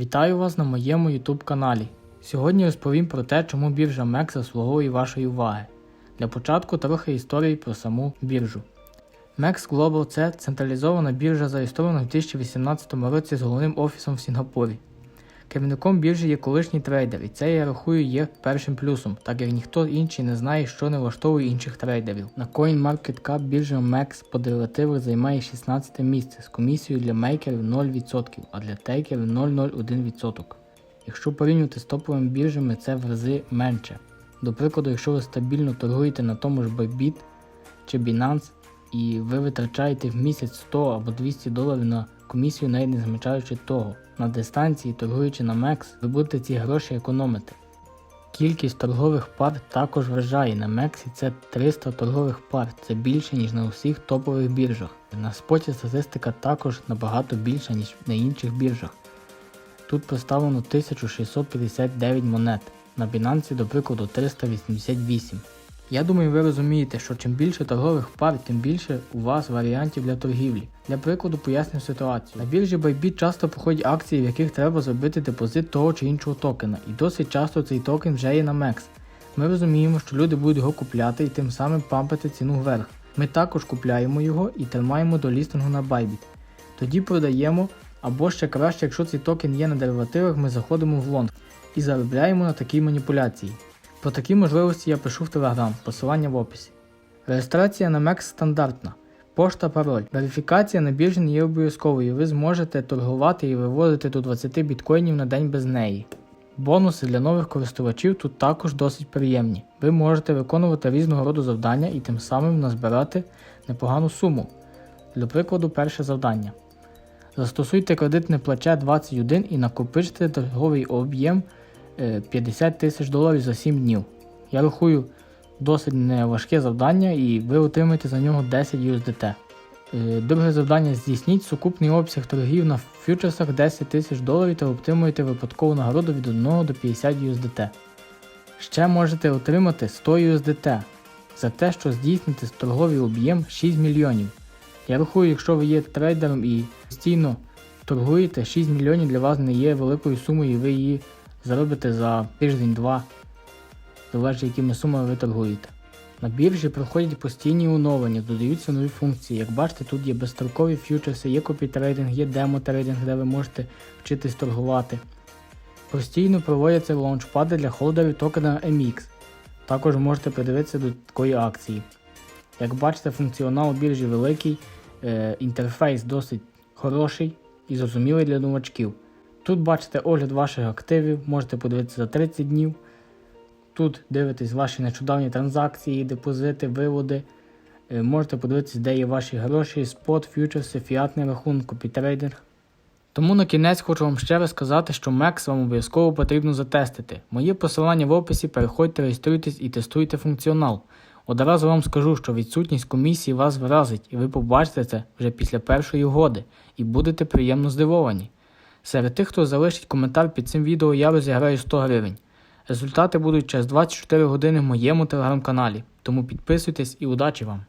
Вітаю вас на моєму YouTube каналі. Сьогодні розповім про те, чому біржа MEX заслуговує вашої уваги. Для початку трохи історії про саму біржу. MEX Global це централізована біржа, зареєстрована в 2018 році з головним офісом в Сінгапурі. Керівником біржі є колишній трейдер, і це я рахую є першим плюсом, так як ніхто інший не знає, що не влаштовує інших трейдерів. На CoinMarketCap біржа MEX по деривативах займає 16 місце з комісією для мейкерів 0%, а для тейкерів 0,01%. Якщо порівнювати з топовими біржами, це в рази менше. До прикладу, якщо ви стабільно торгуєте на тому ж Bybit чи Binance і ви витрачаєте в місяць 100 або 200 доларів на комісію, навіть не замічаючи того. На дистанції, торгуючи на MEX, ви будете ці гроші економити. Кількість торгових пар також вражає. На Мексі це 300 торгових пар, це більше, ніж на усіх топових біржах. На споті статистика також набагато більша, ніж на інших біржах. Тут представлено 1659 монет, на Binance, до прикладу, 388. Я думаю, ви розумієте, що чим більше торгових пар, тим більше у вас варіантів для торгівлі. Для прикладу поясню ситуацію. На біржі Bybit часто проходять акції, в яких треба зробити депозит того чи іншого токена, і досить часто цей токен вже є на MEX. Ми розуміємо, що люди будуть його купляти і тим самим пампити ціну вверх. Ми також купляємо його і тримаємо до лістингу на Bybit. Тоді продаємо, або ще краще, якщо цей токен є на деривативах, ми заходимо в лонг і заробляємо на такій маніпуляції. Про такі можливості я пишу в Telegram, посилання в описі. Реєстрація на MEX стандартна. Пошта, пароль. Верифікація на біржі не є обов'язковою, ви зможете торгувати і виводити до 20 біткоїнів на день без неї. Бонуси для нових користувачів тут також досить приємні. Ви можете виконувати різного роду завдання і тим самим назбирати непогану суму. Для прикладу, перше завдання. Застосуйте кредитне плече 21 і накопичте торговий об'єм 50 тисяч доларів за 7 днів. Я рахую досить неважке завдання і ви отримаєте за нього 10 USDT. Е, Друге завдання здійсніть сукупний обсяг торгів на фьючерсах 10 тисяч доларів та отримуєте випадкову нагороду від 1 до 50 USDT. Ще можете отримати 100 USDT за те, що здійсните торговий об'єм 6 мільйонів. Я рахую, якщо ви є трейдером і постійно торгуєте, 6 мільйонів для вас не є великою сумою і ви її заробите за тиждень-два, залежить якими сумами ви торгуєте. На біржі проходять постійні оновлення, додаються нові функції. Як бачите, тут є безстрокові фьючерси, є копітрейдинг, є демо-трейдинг, де ви можете вчитись торгувати. Постійно проводяться лаунчпади для холдерів токена MX. Також можете придивитися до такої акції. Як бачите, функціонал біржі великий, е, інтерфейс досить хороший і зрозумілий для новачків. Тут бачите огляд ваших активів, можете подивитися за 30 днів. Тут дивитесь ваші нещодавні транзакції, депозити, виводи. Е, Можете подивитися, де є ваші гроші, спот, фьючерси, фіатний рахунок, копітрейдинг. Тому на кінець хочу вам ще раз сказати, що MEX вам обов'язково потрібно затестити. Моє посилання в описі, переходьте, реєструйтесь і тестуйте функціонал. Одразу вам скажу, що відсутність комісії вас вразить, і ви побачите це вже після першої угоди і будете приємно здивовані. Серед тих, хто залишить коментар під цим відео, я розіграю 100 гривень. Результати будуть через 24 години в моєму телеграм-каналі, тому підписуйтесь і удачі вам!